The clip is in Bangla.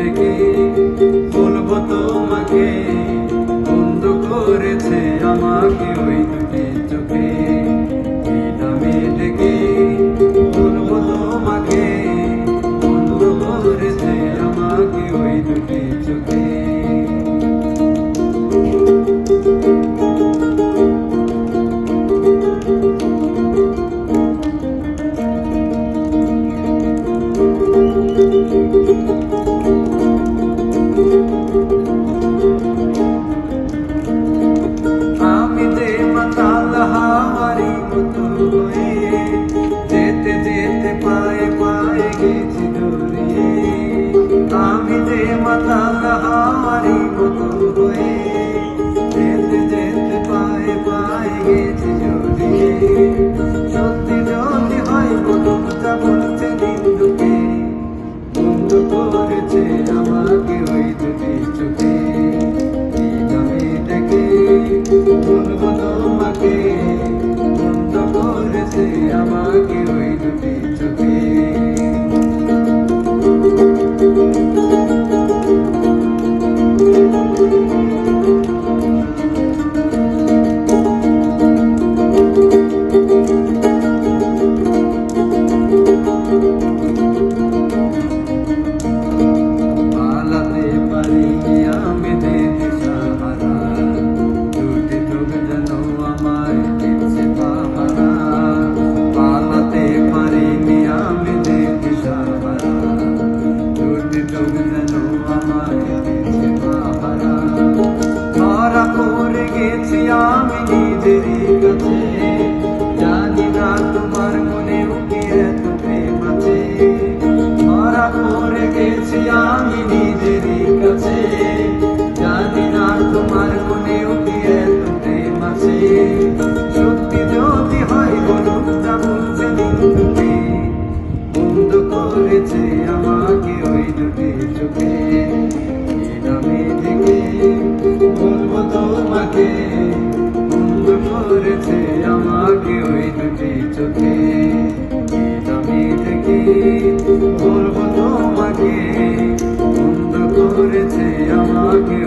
ডেকে বলব তোমাকে বন্ধ করেছে আমাকে ওই Siamini আমাকে ওই দুটি চোখে আমি থেকে বলব তোমাকে। বন্ধ করেছে আমাকে